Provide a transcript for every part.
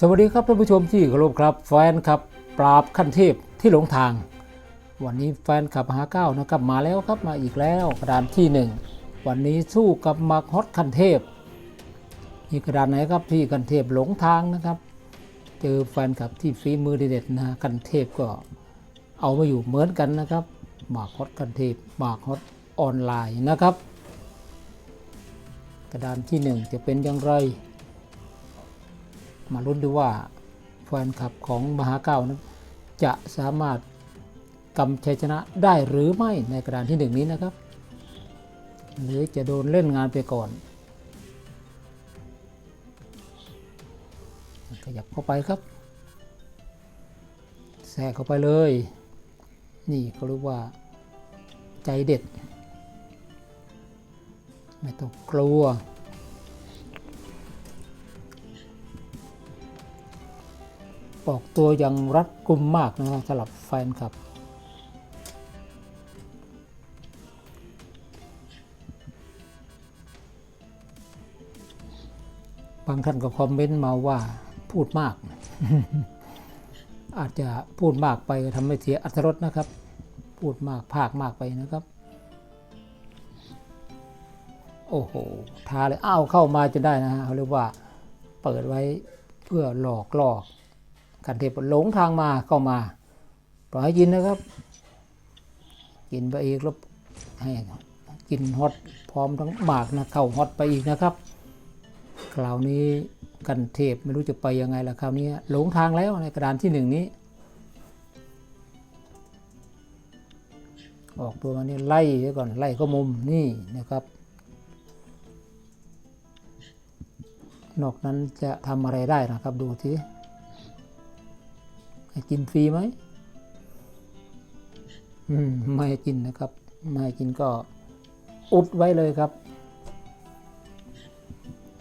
สวัสดีครับท่านผู้ชมที่เคารพครับ แฟนครับปราบขั้นเทพที่หลงทาง วันนี้แฟนขับหาเก้านะครับมาแล้วครับมาอีกแล้วกระดานที่หนึ่งวันนี้สู้กับมาร์คฮอตขั้นเทพนี่กระดานไหนครับที่ขั้นเทพหลงทางนะครับ เจอแฟนคลับที่ฝีมือเด็ดนะขั้นเทพก็เอามาอยู่เหมือนกันนะครับมาร์คฮอตขั้นเทพมาร์คฮอตออนไลน์นะครับ กระดานที่หนึ่งจะเป็นอย่างไร มาลุ้นดูว่าแฟนคลับของมหาเก้านั้นจะสามารถกำชัยชนะได้หรือไม่ในกระดานที่หนึ่งนี้นะครับ หรือจะโดนเล่นงานไปก่อน ขยับเข้าไปครับแทรกเข้าไปเลย นี่เขาเรียกว่าใจเด็ด ไม่ต้องกลัว ออกตัวอย่างรัดกุมมากนะครับสำหรับแฟนคลับ บางท่านก็คอมเมนต์มาว่าพูดมาก อาจจะพูดมากไปทำให้เสียอัตรสนะครับ พูดมากภาคมากไปนะครับ โอ้โหท้าเลยอ้าวเข้ามาจนได้นะฮะเขาเรียกว่าเปิดไว้เพื่อหลอกล่อก นเทพหลงทางมาเข้ามาปล่อยให้กินนะครับ กินไปอีกแล้วให้กินฮอตพร้อมทั้งหมากนะเข้าฮอตไปอีกนะครับ คราวนี้กันเทพไม่รู้จะไปยังไงละคราวนี้หลงทางแล้วในกระดานที่หนึ่งนี้ ออกตัวมานี่ไล่ไก่อนไล่ก็มุมนี่นะครับ นอกนั้นจะทำอะไรได้นะครับดูที กินฟรีไหมอืมไม่ให้กินนะครับ ไม่ให้กินก็อุดไว้เลยครับ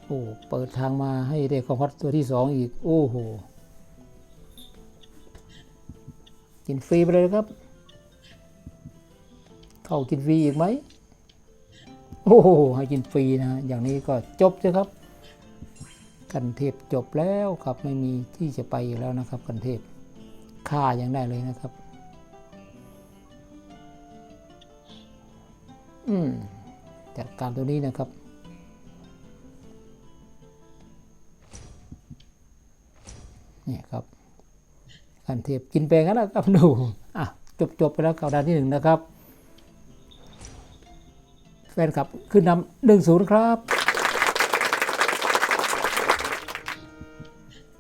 โอ้เปิดทางมาให้เด็กของฮอตตัวที่สองอีก โอ้โห กินฟรีไปเลยครับ เข้ากินฟรีอีกไหม โอ้โห ให้กินฟรีนะ อย่างนี้ก็จบใช่ครับ กันเทพจบแล้วครับ ไม่มีที่จะไปอยู่แล้วนะครับ กันเทพ ค่ายังได้เลยนะครับ อืมจัดการตัวนี้นะครับ นี่ครับขันเทพกินไปงั้นนะครับดูอะจบจบไปแล้วกับดานที่หนึ่งนะครับ แฟนคลับขึ้นนำหนึ่งศูนย์ครับ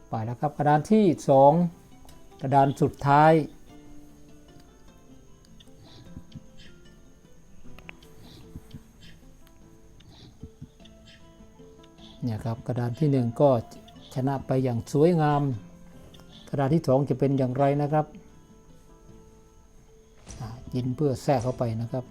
ไปแล้วครับกระดานที่สอง กระดานสุดท้าย เนี่ยครับกระดานที่หนึ่งก็ชนะไปอย่างสวยงาม กระดานที่สองจะเป็นอย่างไรนะครับยินเพื่อแทรกเข้าไปนะครับ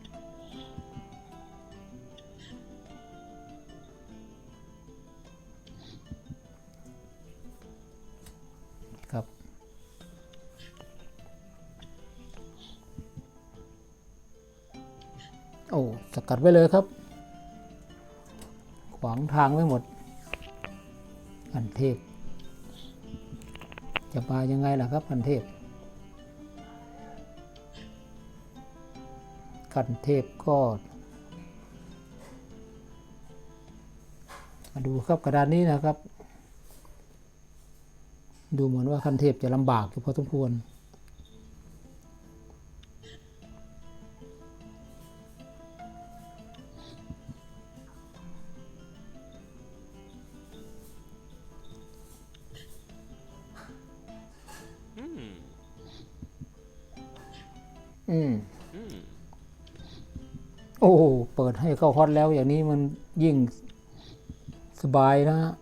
อ้สกัดไว้เลยครับ ขวางทางไว้หมดพันเทพ จะมายังไงล่ะครับพันเทพกันเทพก็มาดูครับกระดานนี้นะครับ ดูเหมือนว่าคันเทพจะลำบากอยู่พอสมควร อืมโอ้เปิดให้เข้าฮอตแล้วอย่างนี้มันยิ่งสบายนะฮะ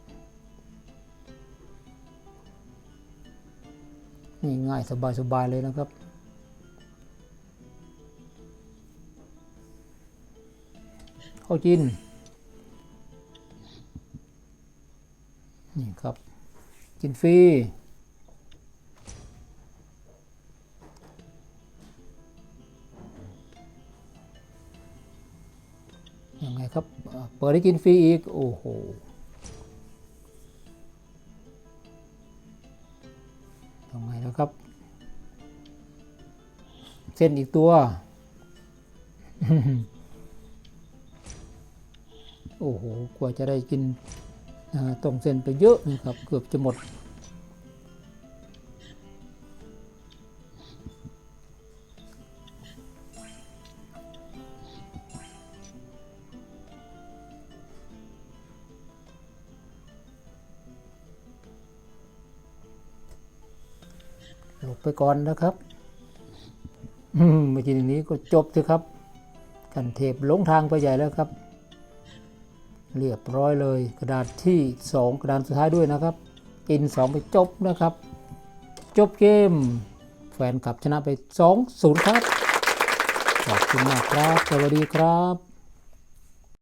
นี่ง่ายสบายสบายเลยนะครับ เข้าจิน นี่ครับกินฟรี ยังไงครับอ่าเปิดให้กินฟรีอีก โอ้โหนะครับ เส้นอีกตัว โอ้โห กว่าจะได้กินต้มเส้นไปเยอะนะครับ เกือบจะหมด หลบไปก่อนนะครับเมื่อกี้นี้ก็จบสิครับ กันเทปหลงทางไปใหญ่แล้วครับ เรียบร้อยเลยกระดาษที่ 2 กระดานสุดท้ายด้วยนะครับกิน 2 ไปจบนะครับ จบเกม แฟนคลับชนะไป 2-0 ครับ ขอบคุณมากครับ สวัสดีครับ